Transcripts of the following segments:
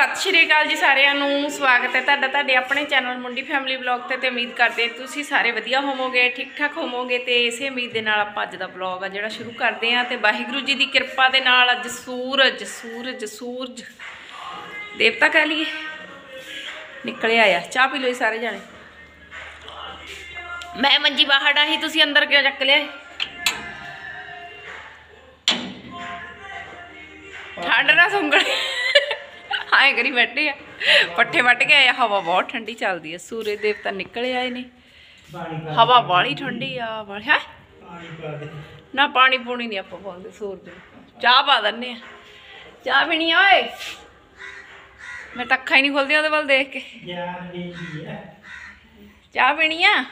ਸਤਿ ਸ਼੍ਰੀ ਅਕਾਲ ਜੀ ਸਾਰਿਆਂ ਨੂੰ, ਸਵਾਗਤ ਹੈ ਤੁਹਾਡਾ ਤੁਹਾਡੇ ਆਪਣੇ ਚੈਨਲ ਮੁੰਡੀ ਫੈਮਿਲੀ ਵਲੌਗ ਤੇ ਤੇ ਉਮੀਦ ਕਰਦੇ ਤੁਸੀਂ ਸਾਰੇ ਵਧੀਆ ਹੋਵੋਗੇ ਠੀਕ ਠਾਕ ਹੋਵੋਗੇ ਤੇ ਇਸੇ ਉਮੀਦ ਦੇ ਨਾਲ ਆਪਾਂ ਅੱਜ ਦਾ ਵਲੌਗ ਆ ਜਿਹੜਾ ਸ਼ੁਰੂ ਕਰਦੇ ਹਾਂ ਤੇ ਵਾਹਿਗੁਰੂ ਜੀ ਦੀ ਕਿਰਪਾ ਦੇ ਨਾਲ ਅੱਜ ਸੂਰਜ ਸੂਰਜ ਸੂਰਜ ਦੇਵਤਾ ਕਹਿ ਲਈਏ ਨਿਕਲਿਆ ਆ। ਚਾਹ ਪੀ ਲਓ ਜੀ ਸਾਰੇ ਜਾਣੇ। ਮੈਂ ਮੰਜੀ ਬਾਹਰ ਆਹੀ ਤੁਸੀਂ ਅੰਦਰ ਕਿਉਂ ਚੱਕ ਲਿਆ ਠੰਡ ਨਾ ਸੁੰਗੜ ਆਏ ਕਰੀ ਬੈਠੇ ਆ। ਪੱਠੇ ਵੱਟ ਕੇ ਆਏ ਆ, ਹਵਾ ਬਹੁਤ ਠੰਡੀ ਚੱਲਦੀ ਆ। ਸੂਰਜ ਦੇਵਤਾ ਨਿਕਲੇ ਆਏ ਨੇ। ਹਵਾ ਬਾਲੀ ਠੰਡੀ ਆ ਬਾਲੀ ਹੈ? ਨਾ ਪਾਣੀ ਪੂਣੀ ਨਹੀਂ ਆਪਾਂ ਪਾਉਂਦੇ ਸੂਰਜ ਚਾਹ ਪਾ ਦਿੰਨੇ ਆ। ਚਾਹ ਪੀਣੀ ਓਏ? ਮੈਂ ਤਾਂ ਅੱਖਾਂ ਹੀ ਨਹੀਂ ਖੁੱਲਦੀਆਂ ਉਹਦੇ ਵੱਲ ਦੇਖ ਕੇ। ਚਾਹ ਪੀਣੀ ਆ?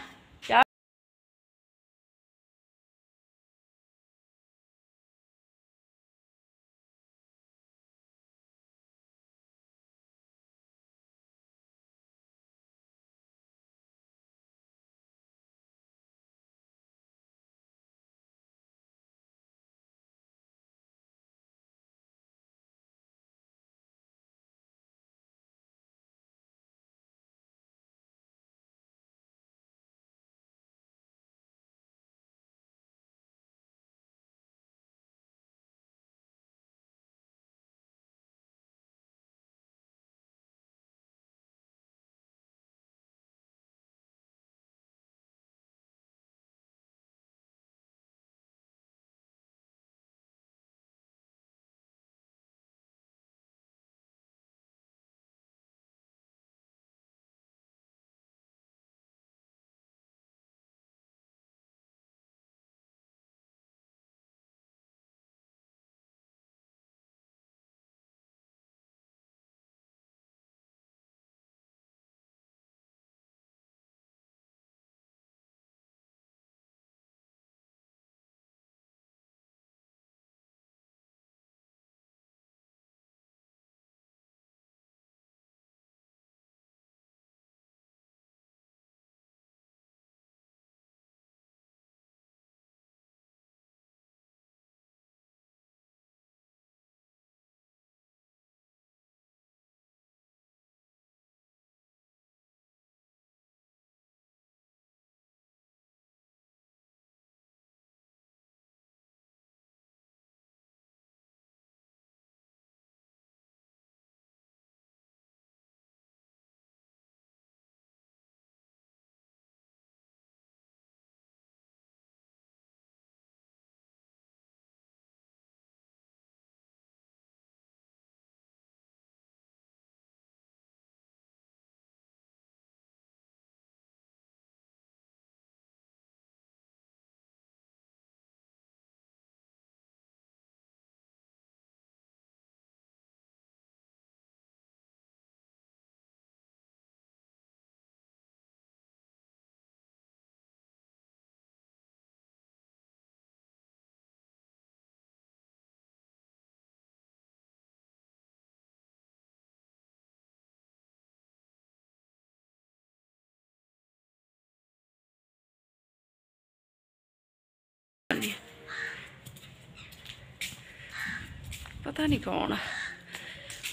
ਪਤਾ ਨਹੀਂ ਕੌਣ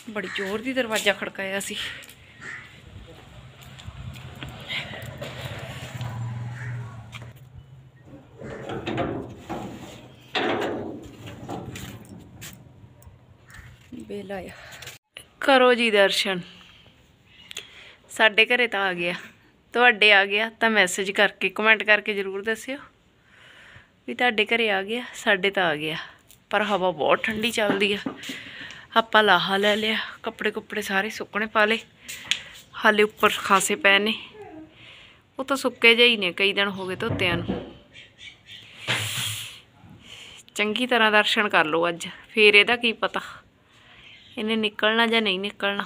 ਬੜੀ ਜ਼ੋਰ ਦੀ ਦਰਵਾਜ਼ਾ ਖੜਕਾਇਆ ਸੀ। ਬੇਲਾ ਕਰੋ ਜੀ ਦਰਸ਼ਨ। ਸਾਡੇ ਘਰੇ ਤਾਂ ਆ ਗਿਆ। ਤੁਹਾਡੇ ਆ ਗਿਆ ਤਾਂ ਮੈਸੇਜ ਕਰਕੇ ਕਮੈਂਟ ਕਰਕੇ ਜ਼ਰੂਰ ਦੱਸਿਓ। ਵੀ ਤੁਹਾਡੇ ਘਰੇ ਆ ਗਿਆ, ਸਾਡੇ ਤਾਂ ਆ ਗਿਆ। ਪਰ ਹਵਾ ਬਹੁਤ ਠੰਡੀ ਚੱਲਦੀ ਆ। ਆਪਾਂ ਲਾਹਾ ਲੈ ਲਿਆ, ਕੱਪੜੇ ਕੁੱਪੜੇ ਸਾਰੇ ਸੁੱਕਣੇ ਪਾ ਲਏ। ਹਾਲੇ ਉੱਪਰ ਖਾਸੇ ਪਏ ਨੇ। ਉਹ ਤਾਂ ਸੁੱਕੇ ਜਿਹੇ ਹੀ ਨੇ, ਕਈ ਦਿਨ ਹੋ ਗਏ ਧੋਤਿਆਂ ਨੂੰ। ਚੰਗੀ ਤਰ੍ਹਾਂ ਦਰਸ਼ਨ ਕਰ ਲਓ ਅੱਜ, ਫੇਰ ਇਹਦਾ ਕੀ ਪਤਾ। ਇਹਨੇ ਨਿਕਲਣਾ ਜਾਂ ਨਹੀਂ ਨਿਕਲਣਾ।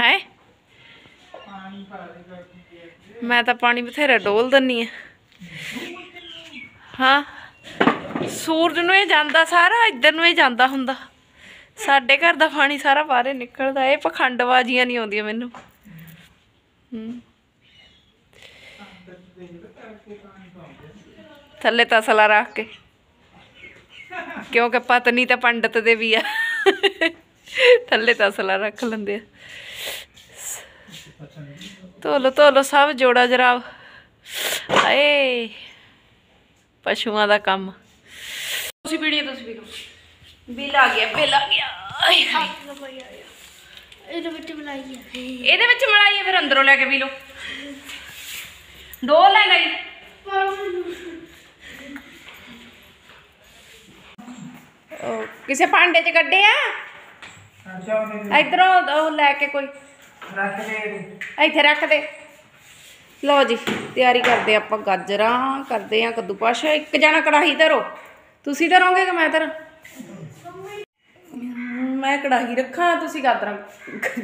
ਹੈ? ਮੈਂ ਤਾਂ ਪਾਣੀ ਬਥੇਰਾ ਡੋਲ ਦਿੰਨੀ ਆ। ਹਾਂ। ਸੂਰਜ ਨੂੰ ਇਹ ਜਾਂਦਾ ਸਾਰਾ, ਇੱਧਰ ਨੂੰ ਇਹ ਜਾਂਦਾ ਹੁੰਦਾ। ਸਾਡੇ ਘਰ ਦਾ ਪਾਣੀ ਸਾਰਾ ਬਾਹਰੇ ਨਿਕਲਦਾ, ਇਹ ਪਖੰਡਬਾਜ਼ੀਆਂ ਨਹੀਂ ਆਉਂਦੀਆਂ ਮੈਨੂੰ। ਹੂੰ। ਥੱਲੇ ਤਸਲਾ ਰੱਖ ਕੇ। ਕਿਉਂਕਿ ਪਤਨੀ ਤਾਂ ਪੰਡਤ ਦੇ ਵੀ ਆ। ਥੱਲੇ ਤਸਲਾ ਰੱਖ ਲੈਂਦੇ ਆ। ਤੋਲੋ ਤੋਲੋ ਸਭ ਜੋੜਾ ਜਰਾਬ ਆਏ ਪਸ਼ੂਆਂ ਦਾ ਕੰਮ। ਤੁਸੀਂ ਪੀੜੀ ਤੁਸੀਂ ਲਓ ਬਿੱਲ ਆ ਗਿਆ ਬਿੱਲ ਆ ਗਿਆ। ਆਏ ਹਾਏ। ਇਹਦੇ ਵਿੱਚ ਬਣਾਈ ਹੈ ਇਹਦੇ ਵਿੱਚ ਮਲਾਈ ਹੈ ਫਿਰ ਅੰਦਰੋਂ ਲੈ ਕੇ ਪੀ ਲਓ। ਦੋ ਲੈ ਲਈ ਕਿਸੇ ਭਾਂਡੇ 'ਚ ਕੱਢੇ ਆ? ਇਧਰੋਂ ਉਹ ਲੈ ਕੇ ਕੋਈ ਇੱਥੇ ਰੱਖ ਦੇ। ਲਓ ਜੀ ਤਿਆਰੀ ਕਰਦੇ ਆਪਾਂ ਗਾਜਰਾਂ ਕਰਦੇ ਆ ਕੱਦੂ ਪਾਸ਼ਾ। ਇੱਕ ਜਣਾ ਕੜਾਹੀ ਧਰੋ। ਤੁਸੀਂ ਧਰੋਗੇ ਕਿ ਮੈਂ ਧਰਾਂ? ਮੈਂ ਕੜਾਹੀ ਰੱਖਾਂ ਤੁਸੀਂ ਗਾਜਰਾਂ।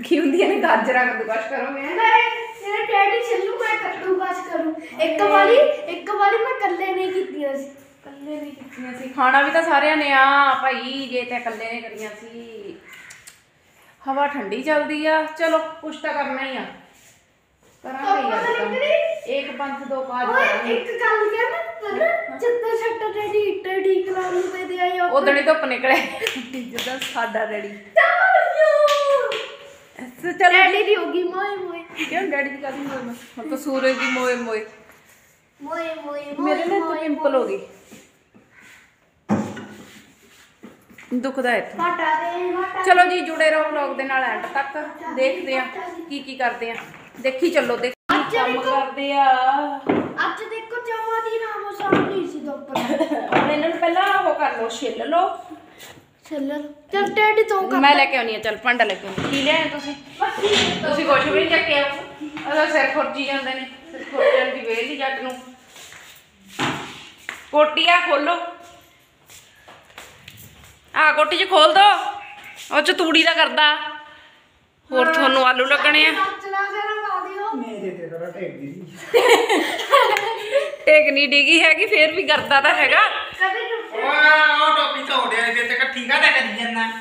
ਕੀ ਹੁੰਦੀਆਂ ਨੇ ਗਾਜਰਾਂ ਕੱਦੂ ਪਾਸ਼ ਕਰੋਗੇ? ਮੇਰਾ ਡੈਡੀ ਚੱਲੂ ਮੈਂ ਕੱਟੂ ਬਸ ਕਰੂੰ। ਇੱਕ ਵਾਰੀ ਇੱਕ ਵਾਰੀ ਮੈਂ ਇਕੱਲੇ ਨਹੀਂ ਕੀਤੀਆਂ ਸੀ। ਇਕੱਲੇ ਨਹੀਂ ਕੀਤੀਆਂ ਅਸੀਂ ਖਾਣਾ ਵੀ ਤਾਂ ਸਾਰਿਆਂ ਨੇ ਆ ਭਾਈ ਜੇ ਤੇ ਇਕੱਲੇ ਨੇ ਕਰੀਆਂ ਸੀ। ਹਵਾ ਠੰਡੀ ਚੱਲਦੀ ਆ। ਚਲੋ ਕੁਛ ਤਾਂ ਕਰਨਾ ਹੀ ਆ। ਕਰਾਂਗੇ ਯਾਰ ਕੰਮ। ਇੱਕ ਪੰਥ ਦੋ ਕਾਜ ਓਏ ਕਰਾਂਗੇ। ਇੱਕ ਗੱਲ ਕਿਹਾ ਨਾ ਪਤਾ ਜਿੱਦਾਂ ਛੱਟਾ ਡੈਡੀ ਇੱਟੇ ਠੀਕ ਲਾ ਨੂੰ ਤੇ ਦੇ ਆਈ ਉਦੋਂ ਹੀ ਧੁੱਪ ਨਿਕਲੇ। ਜਿੱਦਾਂ ਸਾਡਾ ਡੈਡੀ। ਚਲੋ ਡੈਡੀ ਦੀ ਹੋਗੀ ਮੋਏ ਮੋਏ। ਕਿਉਂ ਡੈਡੀ ਦੀ ਕਾਦੀ ਮੋਏ ਹੁਣ ਤਾਂ ਸੂਰਜ ਦੀ ਮੋਏ ਮੋਏ। ਮੋਏ ਮੋਏ ਮੇਰੇ ਨਾਲ ਤਾਂ ਪਿੰਪਲ ਹੋ ਗਈ। ਦੁਖਦਾ ਇੱਥੇ। ਹਟਾ ਦੇ ਹਟਾ ਚਲੋ ਜੀ ਜੁੜੇ ਰਹੋ ਵਲੌਗ ਦੇ ਨਾਲ ਐਂਡ ਤੱਕ। ਦੇਖਦੇ ਆ ਕੀ ਕੀ ਕਰਦੇ ਆ ਦੇਖੀ ਚੱਲੋ ਦੇਖੀ ਕੰਮ। ਕਰਦੇ ਆ। ਅੱਜ ਦੇਖੋ ਜਮਾ ਦੀ ਨਾਮ ਸਾਹਮਣੇ ਸੀ ਦੋਪਰ ਹੁਣ ਇਹਨਾਂ ਨੂੰ ਪਹਿਲਾਂ ਉਹ ਕਰ ਲਓ ਛਿੱਲ ਲਓ। ਚੱਲ ਚੱਲ ਡੈਡੀ ਤੋਂ ਕਰ ਮੈਂ ਲੈ। ਕੇ ਆਉਣੀ ਆ ਚੱਲ ਭਾਂਡਾ ਲੈ ਕੇ ਆਉਣੀ ਕੀ ਲਿਆਏ ਤੁਸੀਂ? ਤੁਸੀਂ ਕੁਛ ਵੀ ਨਹੀਂ ਚੱਕਿਆ। ਉਹਦਾ ਸਿਰ ਖੁਰਜੀ ਜਾਂਦੇ ਨੇ ਸਿਰ ਖੁਰਜਣ ਦੀ ਵੇਲ ਹੀ ਜੱਟ ਨੂੰ। ਕੋਟੀਆ ਖੋਲੋ। ਆ ਕੋਟੀ ਚ ਖੋਲ ਦੋ। ਉਹ ਚ ਤੂੜੀ ਦਾ ਕਰਦਾ। ਹੋਰ ਤੁਹਾਨੂੰ ਆਲੂ ਲੱਗਣੇ ਆ। ਕੇ ਪਾ ਦਿਓ ਟੇਕ ਨਹੀਂ ਡਿਗੀ ਹੈਗੀ ਫੇਰ ਵੀ ਕਰਦਾ ਤਾਂ ਹੈਗਾ। ਕਦੇ ਟੁੱਟੇ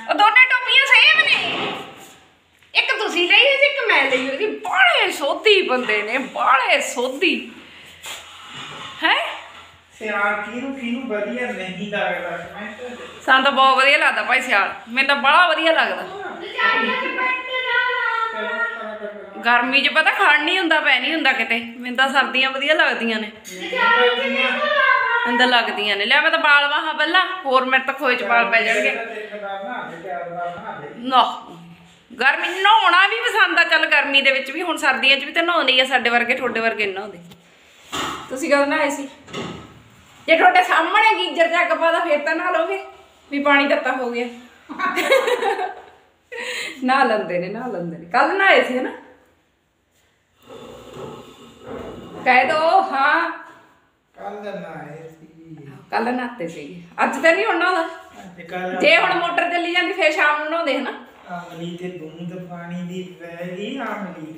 ਉਹ ਦੋਨੇ ਟੋਪੀਆਂ ਸੇਮ ਨੇ। ਇੱਕ ਤੁਸੀਂ ਲਈ ਸੀ ਇੱਕ ਮੈਂ ਲਈ ਸੀ। ਬਾਲੇ ਸੋਧੀ ਬੰਦੇ ਨੇ ਬਾਲੇ ਸੋਧੀ। ਸਿਆਲ ਕਿਹਨੂੰ ਕਿਹਨੂੰ ਵਧੀਆ ਨਹੀਂ ਲੱਗਦਾ? ਕਮੈਂਟ ਸਾਨੂੰ ਤਾਂ ਬਹੁਤ ਵਧੀਆ ਲੱਗਦਾ ਭਾਈ ਸਿਆਲ। ਮੈਨੂੰ ਤਾਂ ਬੜਾ ਵਧੀਆ ਲੱਗਦਾ। ਗਰਮੀ 'ਚ ਪਤਾ ਖੜ ਨਹੀਂ ਹੁੰਦਾ ਪੈ ਨਹੀਂ ਹੁੰਦਾ ਕਿਤੇ। ਮੈਨੂੰ ਤਾਂ ਸਰਦੀਆਂ ਵਧੀਆ ਲੱਗਦੀਆਂ ਨੇ। ਤਾਂ ਲੱਗਦੀਆਂ ਨੇ। ਲੈ ਮੈਂ ਤਾਂ ਬਾਲ ਵਾਹਾਂ ਪਹਿਲਾਂ ਹੋਰ ਮੇਰੇ ਤਾਂ ਖੋਏ 'ਚ ਬਾਲ ਪੈ ਜਾਣਗੇ। ਨਾ। ਗਰਮੀ 'ਚ ਨਹਾਉਣਾ ਵੀ ਪਸੰਦ ਆ। ਚੱਲ ਗਰਮੀ ਦੇ ਵਿੱਚ ਵੀ ਹੁਣ ਸਰਦੀਆਂ 'ਚ ਵੀ ਤਾਂ ਨਹਾਉਂਦੇ ਹੀ ਆ ਸਾਡੇ ਵਰਗੇ ਤੁਹਾਡੇ ਵਰਗੇ ਨੀ ਨਹਾਉਂਦੇ। ਤੁਸੀਂ ਕਦੋਂ ਨਹਾਏ ਸੀ? ਜੇ ਤੁਹਾਡੇ ਸਾਹਮਣੇ ਗੀਜਰ ਚ ਅੱਗ ਪਾਦਾ ਫੇਰ ਤਾਂ ਨਹਾ ਲਓਗੇ। ਵੀ ਪਾਣੀ ਤੱਤਾ ਹੋ ਗਿਆ। ਨਹਾ ਲੈਂਦੇ ਨੇ ਨਹਾ ਲੈਂਦੇ ਨੇ। ਕੱਲ ਨਹਾਏ ਸੀ ਨਾ ਕਹਿ ਦੋ ਹਾਂ। ਕੱਲ ਨਾ ਆਏ ਸੀ ਕੱਲ ਨਹਾਤੇ ਸੀਗੇ ਅੱਜ ਤਾਂ ਨਹੀਂ ਹੁਣ ਕੱਲ ਜੇ ਹੁਣ ਮੋਟਰ ਚੱਲੀ ਜਾਂਦੀ ਫੇਰ ਸ਼ਾਮ ਨੂੰ ਨਹਾਉਂਦੇ ਹਨਾ? ਅਮਲੀ ਤੇ ਬੂੰਦ ਪਾਣੀ ਦੀ ਗਈ ਅਮਲੀ ਦੇ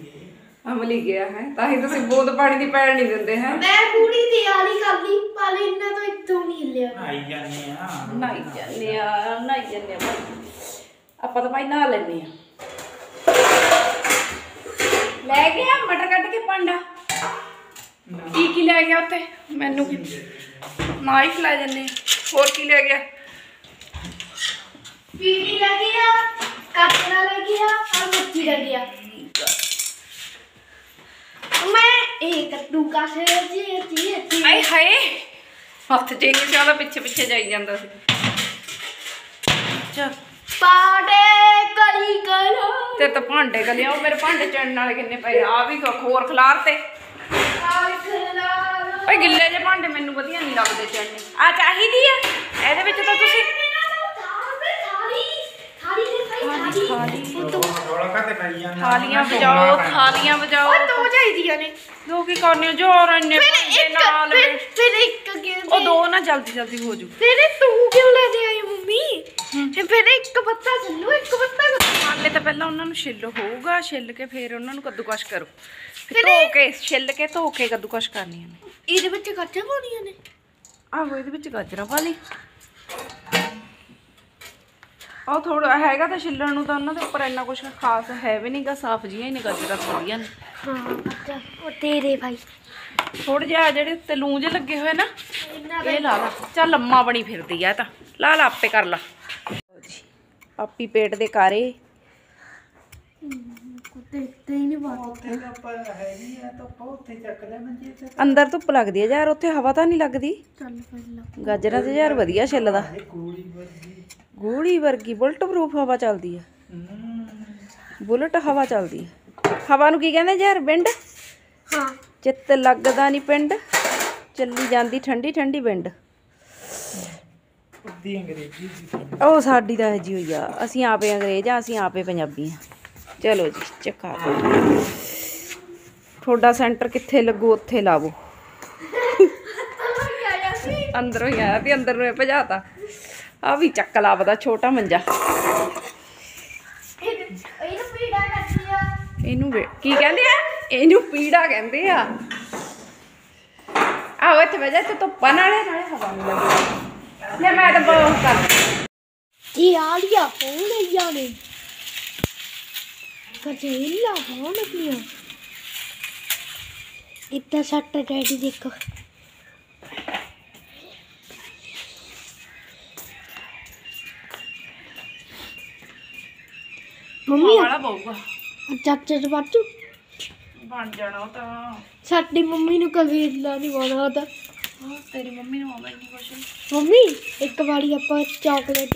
ਅਮਲੀ ਗਿਆ ਹੈ ਤਾਂ ਹੀ ਤੁਸੀਂ ਬੂੰਦ ਪਾਣੀ ਦੀ ਪੈਣ ਨਹੀਂ ਦਿੰਦੇ ਹੈ? ਮੈਂ ਪੂਰੀ ਤਿਆਰੀ ਕਰ ਲਈ ਪਰ ਇੰਨਾ ਤੋਂ ਇੱਥੋਂ ਨਹੀਂ ਲਿਆ। ਆਈ ਜਾਂਦੇ ਆ। ਨਹਾਈ ਜਾਂਦੇ ਆ ਨਹਾਈ ਜਾਂਦੇ ਆ ਆਪਾਂ ਤਾਂ ਭਾਈ ਨਹਾ ਲੈਨੇ ਆ। ਲੈ ਗਿਆ ਮਟਰ ਕੱਟ ਕੇ ਪਾਂਡਾ ਕੀ ਕੀ ਲੈ ਗਿਆ ਉੱਥੇ? ਮੈਨੂੰ ਕੀ ਨਾਈਫ ਲੈ ਜੰਨੇ ਹੋਰ ਕੀ ਲੈ ਗਿਆ? ਪੀੜੀ ਲੱਗ ਗਿਆ? ਕੱਪੜਾ ਲੱਗ ਗਿਆ ਔਰ ਮੱਛੀ ਲੱਗ ਗਿਆ। ਡੂੰਗਾ ਛੇ ਜੀ ਜੀ ਜੀ। ਆਏ ਹਾਏ ਹੱਥ ਜੇ ਕਿਸੇ ਉਹਦਾ ਪਿੱਛੇ ਪਿੱਛੇ ਜਾਈ ਜਾਂਦਾ ਸੀ। ਚਲ ਪਾੜੇ ਕਲੀ ਕਲਾ। ਤੇ ਤਾਂ ਭਾਂਡੇ ਕਲਿਆ ਉਹ ਮੇਰੇ ਭਾਂਡੇ ਚੜਨ ਨਾਲ ਕਿੰਨੇ ਪਏ ਆ ਵੀ ਖੋਰ ਖਲਾਰ ਤੇ। ਓਏ ਗਿੱਲੇ ਜੇ ਭਾਂਡੇ ਮੈਨੂੰ ਵਧੀਆ ਨਹੀਂ ਲੱਗਦੇ ਚੜਨੇ ਆ ਚਾਹੀਦੀ ਆ ਇਹਦੇ ਵਿੱਚ ਤਾਂ ਤੁਸੀਂ ਥਾਲੀ ਥਾਲੀ ਦੇ ਭਾਈ ਥਾਲੀ। ਰੌਲਾ ਕਾਤੇ ਪਾਈ ਜਾਂਦਾ ਥਾਲੀਆਂ ਵਜਾਓ ਥਾਲੀਆਂ ਵਜਾਓ। ਉਹ ਦੋ ਚਾਹੀਦੀਆਂ ਨੇ। ਦੋ ਕੀ ਕਰਨੇ ਜੋ ਔਰ ਇੰਨੇ ਪੰਜੇ ਨਾਲ ਫਿਰ ਇੱਕ ਗੇਮ ਉਹ ਦੋ। ਨਾ ਜਲਦੀ ਜਲਦੀ ਹੋ ਜੂ ਫਿਰ ਤੂੰ ਕਿਉਂ ਲੈ ਦੇ ਆਈ ਮੰਮੀ? ਫਿਰ ਇੱਕ ਪੱਤਾ ਛਿੱਲੋ ਇੱਕ ਪੱਤਾ ਮੰਨ ਲੈ ਤਾਂ ਪਹਿਲਾਂ ਉਹਨਾਂ ਨੂੰ ਛਿੱਲੋ ਹੋਊਗਾ ਛਿੱਲ ਕੇ ਫਿਰ ਉਹਨਾਂ ਨੂੰ ਕੱਦੂਕਸ਼ ਕਰੋ। ਧੋ ਕੇ ਛਿੱਲ ਕੇ ਧੋ ਕੇ ਕੱਦੂਕਸ਼ ਕਰਨੀਆਂ ਨੇ। ਇਹਦੇ ਵਿੱਚ ਗਾਜਰਾਂ ਪਾਉਣੀਆਂ ਨੇ? ਆਹੋ ਇਹਦੇ ਵਿੱਚ ਗਾਜਰਾਂ ਪਾ ਲਈ। ਉਹ ਥੋੜਾ ਹੈਗਾ ਤਾਂ ਛਿੱਲਣ ਨੂੰ ਤਾਂ ਉਹਨਾਂ ਦੇ ਉੱਪਰ ਇੰਨਾ ਕੁਝ ਖਾਸ ਹੈ ਵੀ ਨਹੀਂਗਾ ਸਾਫ਼ ਜੀਆਂ ਹੀ ਨੇ ਗਾਜਰਾਂ ਥੋੜੀਆਂ ਨੇ। ਹਾਂ ਉਹ ਤੇਰੇ ਭਾਈ। ਥੋੜਾ ਜਿਹਾ ਜਿਹੜੇ ਉੱਤੇ ਲੂੰ ਜਿਹੇ ਲੱਗੇ ਹੋਏ ਨਾ ਇਹ ਲਾ ਲਾ। ਚੱਲ ਲੰਮਾ ਬਣੀ ਫਿਰਦੀ ਆ ਇਹ ਤਾਂ। ਲਾ ਲਾ ਆਪੇ ਕਰ ਲਾ। ਆਪੀ ਪੇਟ ਦੇ ਕਾਰੇ। ਕੁੱਤੇ ਤੇ ਹੀ ਨਹੀਂ ਬਾਤ ਉੱਥੇ ਤਾਂ ਪਰ ਹੈਗੀ ਆ ਤਾਂ ਉੱਥੇ ਚੱਕ ਲੈ ਮੰਜੇ ਤੇ। ਅੰਦਰ ਧੁੱਪ ਲੱਗਦੀ ਆ ਯਾਰ ਉੱਥੇ ਹਵਾ ਤਾਂ ਨਹੀਂ ਲੱਗਦੀ। ਚੱਲ ਫਿਰ ਲਾ ਗਾਜਰਾਂ ਤੇ ਯਾਰ ਵਧੀਆ ਛਿੱਲਦਾ ਇਹ ਵਰਗੀ। ਗੋਲੀ ਵਰਗੀ ਬੁਲਟ ਪ੍ਰੂਫ ਹਵਾ ਚੱਲਦੀ ਆ। ਹੂੰ। ਬੁਲਟ ਹਵਾ ਚੱਲਦੀ ਹਵਾ ਨੂੰ ਕੀ ਕਹਿੰਦੇ ਯਾਰ ਵਿੰਡ ਹਾਂ। ਚਿੱਤ ਲੱਗਦਾ ਨਹੀਂ ਪਿੰਡ ਚੱਲੀ ਜਾਂਦੀ ਠੰਡੀ ਠੰਡੀ ਵਿੰਡ ਉੱਦੀ ਅੰਗਰੇਜ਼ੀ ਦੀ। ਉਹ ਸਾਡੀ ਤਾਂ ਇਹ ਜੀ ਹੋਈ ਆ ਅਸੀਂ ਆਪੇ ਅੰਗਰੇਜ਼ ਆ ਅਸੀਂ ਆਪੇ ਪੰਜਾਬੀ ਆ। ਚਲੋ ਜੀ ਚੱਕਾ ਦਿਓ। ਤੁਹਾਡਾ ਸੈਂਟਰ ਕਿੱਥੇ ਲੱਗੂ ਉੱਥੇ ਲਾਵੋ। ਆਇਆ ਸੀ ਅੰਦਰੋਂ ਹੀ ਆਇਆ ਵੀ ਅੰਦਰ ਨੂੰ ਇਹ ਭਜਾਤਾ। ਆ ਵੀ ਚੱਕ ਲਾਵਦਾ ਛੋਟਾ ਮੰਜਾ। ਇਹ ਇਹਨੂੰ ਪੀੜਾ ਕਰਦੀ ਆ। ਇਹਨੂੰ ਵੇ- ਕੀ ਕਹਿੰਦੇ ਆ? ਇਹਨੂੰ ਪੀੜਾ ਕਹਿੰਦੇ ਆ। ਆਓ ਇੱਥੇ ਵਜਾ ਤੇ ਧੁੱਪਾਂ ਨਾਲੇ ਨਾਲੇ ਹਵਾ ਨੂੰ ਲੱਗੀ ਲੈ ਮੈਂ ਤਾਂ ਬਹੁਤ ਕਰ ਆ ਲਿਆ ਫੋਨ ਲਿਆ ਨੇ ਕਚੇਲਾ ਫੋਨ ਲਿਆ ਇੱਤਾ ਸੱਟ ਡੈਡੀ ਦੇਖੋ। ਮੰਮੀ। ਵਾਲਾ ਪਊਗਾ ਚਾਚੇ ਚ ਬਾਚੂ ਬਣ ਜਾਣਾ ਉਹ ਤਾਂ। ਸਾਡੀ ਮੰਮੀ ਨੂੰ ਕਵੇਲਾ ਨਹੀਂ ਬਣਾਦਾ ਤੇਰੀ ਮੰਮੀ ਨੂੰ ਆਉਂਦਾ ਨਹੀਂ ਕੁਛ। ਮੰਮੀ ਇੱਕ ਵਾਰੀ ਆਪਾਂ ਚਾਕਲੇਟ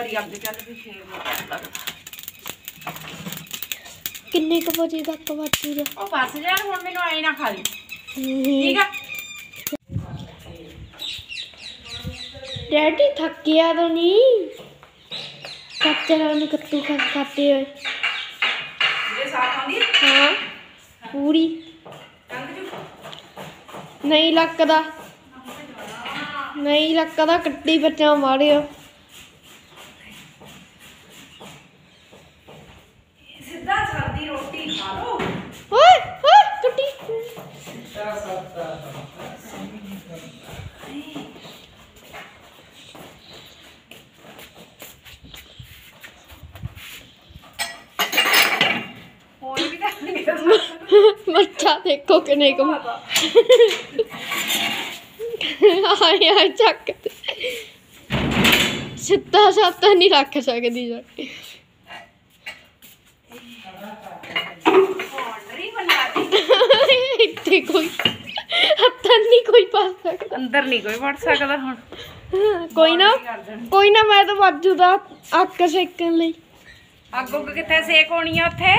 ਵਾਰੀ ਅੱਗੇ ਚੱਲ ਵੀ ਫੇਰ ਮੈਨੂੰ ਲੱਗਦਾ ਕਿੰਨੇ ਕੁ ਵਜੇ ਤੱਕ ਵਾਚੂਗਾ ਉਹ ਬਸ ਯਾਰ ਹੁਣ ਮੈਨੂੰ ਆਈ ਨਾ ਖਾ ਲਈ ਠੀਕ ਆ? ਡੈਡੀ ਥੱਕਿਆ ਤਾਂ ਨਹੀਂ? ਕੱਚੇ ਨਾਲ ਕੱਤੂ ਖਾ ਖਾਤੇ ਹੋਏ। ਜੇ ਸਾਥ ਆਉਂਦੀ ਹਾਂ ਪੂਰੀ। ਜੂ? ਨਹੀਂ ਲੱਕਦਾ। ਨਹੀਂ ਲੱਕਦਾ ਕੱਟੀ ਬੱਚਾ ਮਾਰਿਓ ਸਿੱਧਾ ਸਰਦੀ ਰੋਟੀ ਖਾ ਲਓ ਓਏ ਓਏ ਕੱਟੀ ਹੋਰ ਵੀ ਤਾਂ ਨਹੀਂ ਬੱਚਾ ਦੇਖੋ ਕਿਨੇ ਕਮ ਆਏ ਆ ਚੱਕ। ਸਿੱਧਾ ਸਾਤਾ ਨਹੀਂ ਰੱਖ ਸਕਦੀ ਜਾ ਇੱਥੇ ਕੋਈ ਹੱਥਾਂ ਨਹੀਂ ਕੋਈ ਪਾ ਸਕਦਾ। ਅੰਦਰ ਨਹੀਂ ਕੋਈ ਵੜ ਸਕਦਾ ਹੁਣ। ਕੋਈ ਨਾ ਕੋਈ ਨਾ ਮੈਂ ਤਾਂ ਵਾਜੂ ਦਾ ਅੱਕ ਸੇਕਣ ਲਈ। ਅੱਗ ਉੱਗ ਕਿੱਥੇ ਸੇਕ ਹੋਣੀ ਆ ਉੱਥੇ?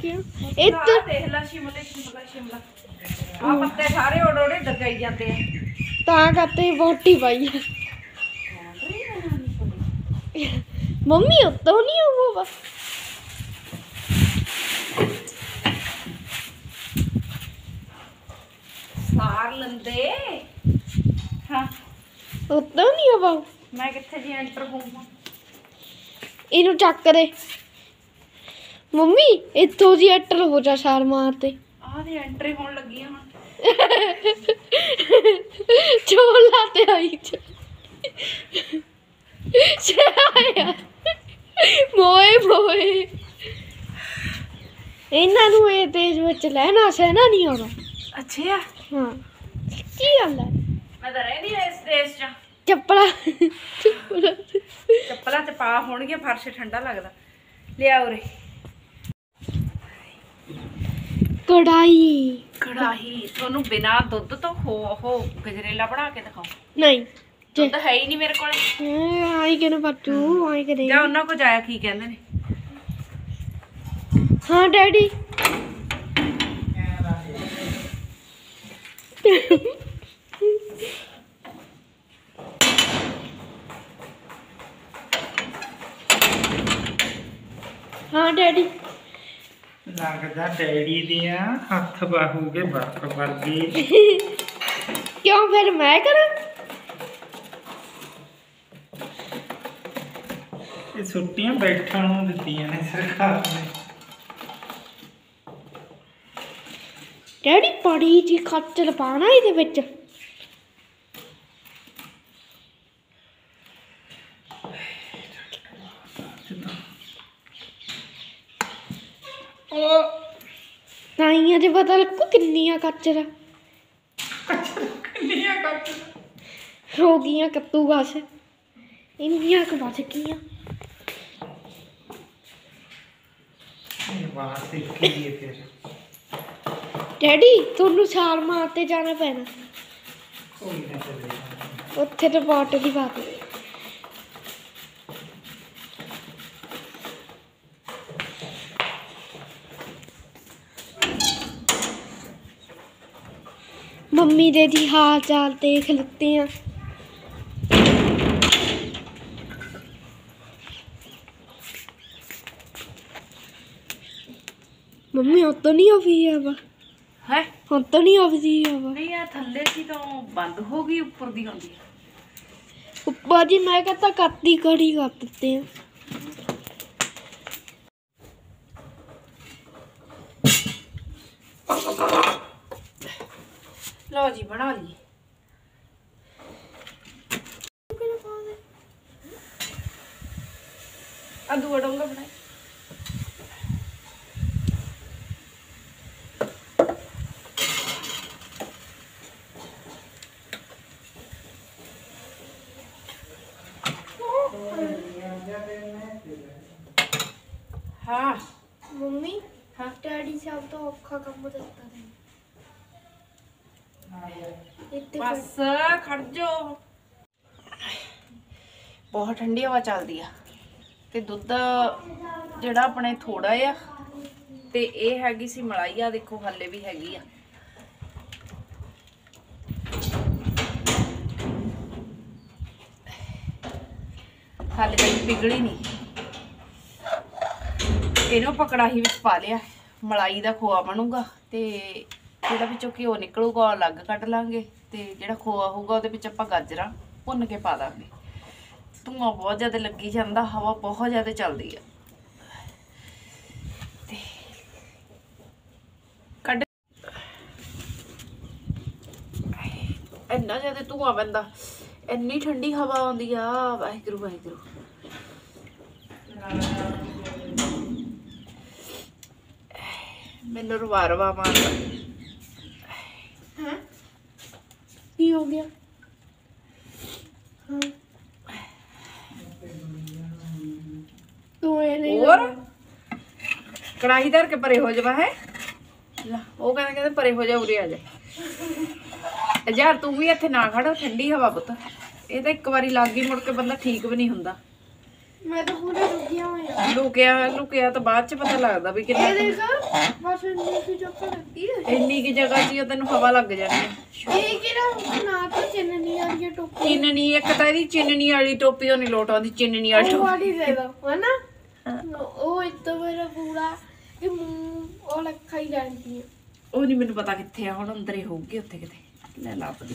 ਦੇਖ ਲੈ ਸ਼ਿਮਲੇ ਸ਼ਿਮਲਾ ਸ਼ਿਮਲਾ। ਆ ਪੱਤੇ ਸਾਰੇ ਓੜ ਓੜੇ ਡਗਾਈ ਜਾਂਦੇ ਆ। ਤਾਂ ਕਰਤੇ ਵੋਟੀ ਪਾਈ ਹੈ। ਮੰਮੀ ਉੱਤੋਂ ਨਹੀਂ ਉਹ ਬਸ ਸਾਰ ਲੰਦੇ। ਹਾਂ। ਉੱਤੋਂ ਨਹੀਂ ਉਹ ਮੈਂ ਕਿੱਥੇ ਜੀ ਐਂਟਰ ਹੋਵਾਂ? ਇਹਨੂੰ ਚੱਕ ਦੇ। ਮੰਮੀ ਇੱਥੋਂ ਜੀ ਐਟਰ ਹੋ ਜਾ ਛਾਲ ਮਾਰ ਤੇ। ਆਹ ਦੀ ਐਂਟਰੀ ਹੋਣ ਲੱਗੀ ਆ ਹੁਣ। ਚੋਲਾ ਤੇ ਆਈ ਚ। ਛਾਇਆ। ਮੋਏ ਮੋਏ। ਇਹਨਾਂ ਨੂੰ ਇਹ ਦੇਸ਼ ਵਿੱਚ ਲੈਣਾ ਸਹਿਣਾ ਨਹੀਂ ਆਉਣਾ। ਅੱਛਾ। ਹਾਂ। ਕੀ ਗੱਲ ਹੈ? ਮੈਂ ਤਾਂ ਰਹਿੰਦੀ ਆ ਇਸ ਦੇਸ਼ 'ਚ। ਚੱਪਲਾ। ਚੱਪਲਾ ਚੱਪਲਾਂ 'ਚ ਪਾ ਹੋਣਗੀਆਂ ਫਰਸ਼ ਠੰਡਾ ਲੱਗਦਾ। ਲਿਆ ਉਰੇ ਕੜਾਈ ਕੜਾਹੀ। ਤੁਹਾਨੂੰ ਬਿਨਾ ਦੁੱਧ ਤੋਂ ਹੋ ਹੋ ਗਜਰੇਲਾ ਬਣਾ ਕੇ ਦਿਖਾਓ। ਨਹੀਂ। ਦੁੱਧ ਹੈ ਹੀ ਨਹੀਂ ਮੇਰੇ ਕੋਲ। ਆਈ ਕਿਨੂੰ ਪੱਟੂ ਆਈ ਕਰੇ। ਜਾਂ ਉਹਨਾਂ ਕੋ ਜਾਇਆ ਕੀ ਕਹਿੰਦੇ ਨੇ? ਹਾਂ ਡੈਡੀ। ਡੈਡੀ। ਲੱਗਦਾ ਡੈਡੀ ਦੇ ਆ ਹੱਥ ਬਾਹੂਗੇ ਬੱਕ ਵਰਗੇ। ਕਿਉਂ ਫਿਰ ਮੈਂ ਕਰਾਂ? ਇਹ ਛੁੱਟੀਆਂ ਬੈਠਣ ਨੂੰ ਦਿੱਤੀਆਂ ਨੇ ਸਰਕਾਰ ਨੇ। ਡੈਡੀ ਬੜੀ ਜੀ ਖੱਚਲ ਪਾਣਾ ਇਹਦੇ ਵਿੱਚ। ਨਾਈਆਂ ਦੇ ਪਤਾ ਲੱਗੂ ਕਿੰਨੀਆਂ ਕੱਚਰਾ ਕਿੰਨੀਆਂ ਕੱਟ ਹੋ ਗਈਆਂ ਕੱਤੂ ਬਸ। ਇੰਨੀਆਂ ਕੁ ਬਚ ਗਈਆਂ ਫਿਰ? ਡੈਡੀ ਤੁਹਾਨੂੰ ਛਾਲ ਮਾਰ ਤੇ ਜਾਣਾ ਪੈਣਾ। ਕੋਈ ਨਾ ਚੱਲੇ। ਜਾਣਾ। ਉੱਥੇ ਤੇ ਬਾਟ ਦੀ ਬਾਤ ਮੰਮੀ ਦੇ ਦੀ ਹਾਲ ਚਾਲ ਦੇਖ ਲਿੱਤੇ ਆ। ਮੰਮੀ ਉਹ ਤਾਂ ਨਹੀਂ ਆ ਵਾ? ਹੈ? ਹੁਣ ਤਾਂ ਨਹੀਂ ਆਵਦੀ ਆ ਵਾ? ਨਹੀਂ ਆ ਥੱਲੇ ਸੀ ਤਾਂ ਬੰਦ ਹੋ ਗਈ ਉੱਪਰ ਦੀ ਆਉਂਦੀ ਆ। ਉੱਪਰ ਜੀ ਮੈਂ ਕਹਤਾ ਕੱਤੀ ਕੜੀ ਕਰ ਦਿੱਤੇ ਆ ਲਓ ਜੀ ਬਣਾ ਲਈ ਆ ਦੂਆ ਡੋਂਗਾ ਬਣਾਈ ਹਾਂ ਮੰਮੀ ਹਾਂ ਡੈਡੀ ਸਾਹਿਬ ਤੋਂ ਔਖਾ ਕੰਮ ਦਿੱਤਾ ਨੇ ਇੱਥੇ ਬਸ ਖੜ ਜੋ ਬਹੁਤ ਠੰਡੀ ਹਵਾ ਚੱਲਦੀ ਆ। ਤੇ ਦੁੱਧ ਜਿਹੜਾ ਆਪਣੇ ਥੋੜਾ ਆ ਤੇ ਇਹ ਹੈਗੀ ਸੀ ਮਲਾਈ ਆ, ਦੇਖੋ ਹੱਲੇ ਵੀ ਹੈਗੀ ਆ। ਹਾਲੇ ਤੱਕ ਪਿਗਲੀ ਨਹੀਂ। ਇਹਨੂੰ ਪਕੜਾਹੀ ਵਿੱਚ ਪਾ ਲਿਆ। ਮਲਾਈ ਦਾ ਖੋਆ ਬਣੂਗਾ ਤੇ ਜਿਹੜਾ ਵਿੱਚੋਂ ਘਿਓ ਨਿਕਲੂਗਾ ਉਹ ਅਲੱਗ ਕੱਢ ਲਾਂਗੇ। ਤੇ ਜਿਹੜਾ ਖੋਆ ਹੋਊਗਾ ਉਹਦੇ ਵਿੱਚ ਆਪਾਂ ਗਾਜਰਾਂ ਭੁੰਨ ਕੇ ਪਾ ਦਾਂਗੇ। ਧੂੰਆਂ ਬਹੁਤ ਜ਼ਿਆਦਾ ਲੱਗੀ ਜਾਂਦਾ, ਹਵਾ ਬਹੁਤ ਜ਼ਿਆਦਾ ਚੱਲਦੀ ਆ। ਤੇ ਕੱਢ। ਇੰਨਾ ਜ਼ਿਆਦਾ ਧੂੰਆਂ ਪੈਂਦਾ, ਇੰਨੀ ਠੰਡੀ ਹਵਾ ਆਉਂਦੀ ਆ, ਵਾਹਿਗੁਰੂ ਵਾਹਿਗੁਰੂ। ਮੈਨੂੰ ਰਵਾ ਰਵਾ ਮਾਰਦਾ ਕੀ ਹੋ ਗਿਆ? ਹਾਂ। ਤੂੰ ਇਹ ਨਹੀਂ ਹੋਰ? ਕੜਾਹੀ ਧਰ ਕੇ ਪਰੇ ਹੋ ਜਾਵਾ ਹੈ ਲੈ, ਉਹ ਕਹਿੰਦਾ ਕਹਿੰਦੇ ਪਰੇ ਹੋ ਜਾ ਉਰੇ ਆ ਜਾ। ਯਾਰ ਤੂੰ ਵੀ ਇੱਥੇ ਨਾ ਖੜੋ ਠੰਡੀ ਹਵਾ ਪੁੱਤ। ਇਹ ਤਾਂ ਇੱਕ ਵਾਰੀ ਲੱਗ ਗਈ ਮੁੜ ਕੇ ਬੰਦਾ ਠੀਕ ਵੀ ਨਹੀਂ ਹੁੰਦਾ। ਮੈਂ ਤਾਂ ਪੂਰੇ ਰੁਕਿਆ ਹੋਇਆ ਲੁਕਿਆ ਲੁਕਿਆ ਤਾਂ ਬਾਅਦ ਚ ਪਤਾ ਲੱਗਦਾ ਵੀ ਕਿੰਨਾ ਇਹ ਦੇਖ ਬਸ ਇੰਨੀ ਕੀ ਚੱਕਰ ਲੱਗੀ ਹੈ ਇੰਨੀ ਕੀ ਜਗ੍ਹਾ 'ਚ ਹੀ ਉਹ ਤੈਨੂੰ ਹਵਾ ਲੱਗ ਜਾਣੀ ਹੈ। ਇਹ ਕਿਹੜਾ ਨਾ ਤਾਂ ਚਿੰਨੀ ਆ ਰਹੀ ਹੈ ਟੋਪੀ ਚਿੰਨਣੀ ਇੱਕ ਤਾਂ ਇਹਦੀ ਚਿੰਨਣੀ ਵਾਲੀ ਟੋਪੀ ਉਹ ਨਹੀਂ ਲੋਟ ਆਉਂਦੀ ਚਿੰਨਣੀ ਵਾਲੀ ਉਹ ਟੋਪੀ। ਵਾਲੀ ਦੇ ਦੋ ਹਨਾ ਉਹ ਇੱਥੇ ਮੇਰਾ ਪੂਰਾ ਇਹ ਮੂੰਹ ਉਹ ਲੱਖਾ ਹੀ ਜਾਂਦੀ ਹੈ ਉਹ ਨਹੀਂ ਮੈਨੂੰ ਪਤਾ ਕਿੱਥੇ ਆ ਹੁਣ ਅੰਦਰ ਹੀ ਹੋਊਗੀ ਉੱਥੇ ਕਿਤੇ। ਲੈ ਲੱਭਦੀ